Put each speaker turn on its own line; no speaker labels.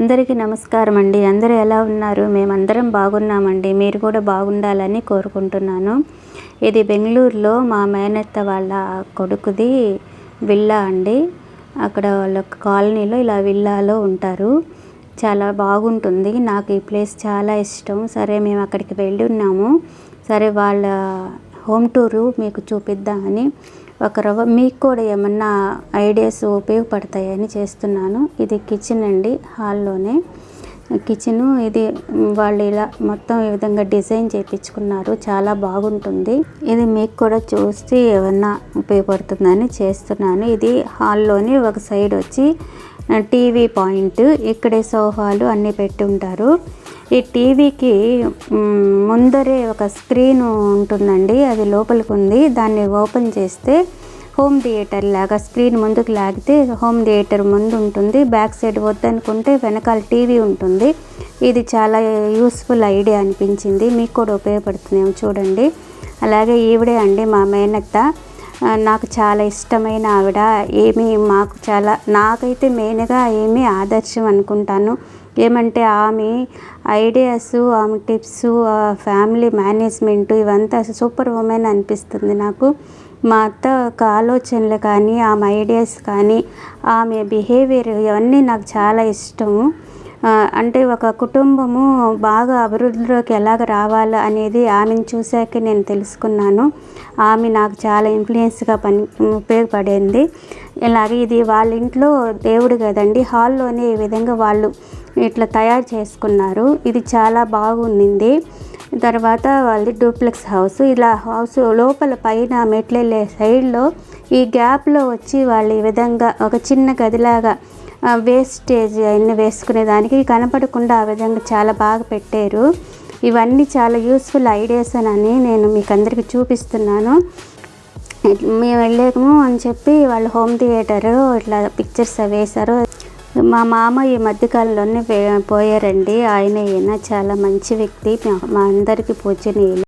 అందరికీ నమస్కారం అండి. అందరూ ఎలా ఉన్నారు? మేమందరం బాగున్నామండి. మీరు కూడా బాగుండాలని కోరుకుంటున్నాను. ఇది బెంగళూరులో మా మేనత్త వాళ్ళ కొడుకుది విల్లా అండి. అక్కడ వాళ్ళ కాలనీలో ఇలా విల్లాలో ఉంటారు. చాలా బాగుంటుంది. నాకు ఈ ప్లేస్ చాలా ఇష్టం. సరే మేము అక్కడికి వెళ్ళి ఉన్నాము సరే వాళ్ళ హోమ్ టూరు మీకు చూపిద్దామని ఒక రవ్వ మీకు కూడా ఏమన్నా ఐడియాస్ ఉపయోగపడతాయని చేస్తున్నాను. ఇది కిచెన్ అండి హాల్లోనే కిచెను ఇది వాళ్ళు ఇలా మొత్తం ఈ విధంగా డిజైన్ చేయించుకున్నారు చాలా బాగుంటుంది. ఇది మీకు కూడా చూస్తే ఏమన్నా ఉపయోగపడుతుందని చేస్తున్నాను. ఇది హాల్లోని ఒక సైడ్ వచ్చి టీవీ పాయింట్ ఇక్కడే సోఫాలు అన్నీ పెట్టి ఉంటారు. ఈ టీవీకి ముందరే ఒక స్క్రీన్ ఉంటుందండి అది లోపలికి ఉంది. దాన్ని ఓపెన్ చేస్తే హోమ్ థియేటర్ లాగా స్క్రీన్ ముందుకు లాగితే హోమ్ థియేటర్ ముందు ఉంటుంది. బ్యాక్ సైడ్ వద్దనుకుంటే వెనకాల టీవీ ఉంటుంది. ఇది చాలా యూస్ఫుల్ ఐడియా అనిపించింది. మీకు కూడా ఉపయోగపడుతుందేమో చూడండి. అలాగే ఈవిడే అండి మా మేనత్త. నాకు చాలా ఇష్టమైన ఆవిడ. ఏమి మాకు చాలా నాకైతే మెయిన్గా ఏమీ ఆదర్శం అనుకుంటాను. ఏమంటే ఆమె ఐడియాస్ ఆమె టిప్స్ ఫ్యామిలీ మేనేజ్మెంట్ ఇవంతా సూపర్ ఉమెన్ అనిపిస్తుంది నాకు. మా అత్త ఒక ఆలోచనలు కానీ ఆమె ఐడియాస్ కానీ ఆమె బిహేవియర్ ఇవన్నీ నాకు చాలా ఇష్టము. అంటే ఒక కుటుంబము బాగా అభివృద్ధిలోకి ఎలాగ రావాలా అనేది ఆమెను చూశాకే నేను తెలుసుకున్నాను. ఆమె నాకు చాలా ఇన్ఫ్లుయెన్స్గా పని ఉపయోగపడింది. ఇలాగే ఇది వాళ్ళ ఇంట్లో దేవుడు కదండి హాల్లోనే ఈ విధంగా వాళ్ళు ఇట్లా తయారు చేసుకున్నారు. ఇది చాలా బాగుంది. తర్వాత వాళ్ళది డూప్లెక్స్ హౌస్. ఇలా హౌస్ లోపల పైన మెట్లెళ్ళే సైడ్లో ఈ గ్యాప్లో వచ్చి వాళ్ళు ఈ విధంగా ఒక చిన్న గదిలాగా వేస్టేజ్ అన్నీ వేసుకునే దానికి కనపడకుండా ఆ విధంగా చాలా బాగా పెట్టారు. ఇవన్నీ చాలా యూస్ఫుల్ ఐడియాస్ అని నేను మీకు అందరికీ చూపిస్తున్నాను. మేము వెళ్ళాము అని చెప్పి వాళ్ళు హోమ్ థియేటర్ ఇట్లా పిక్చర్స్ వేశారు. మా మామ ఈ మధ్యకాలంలోనే పోయారండి. ఆయన ఈయన చాలా మంచి వ్యక్తి. మా అందరికీ పూజనీయులు.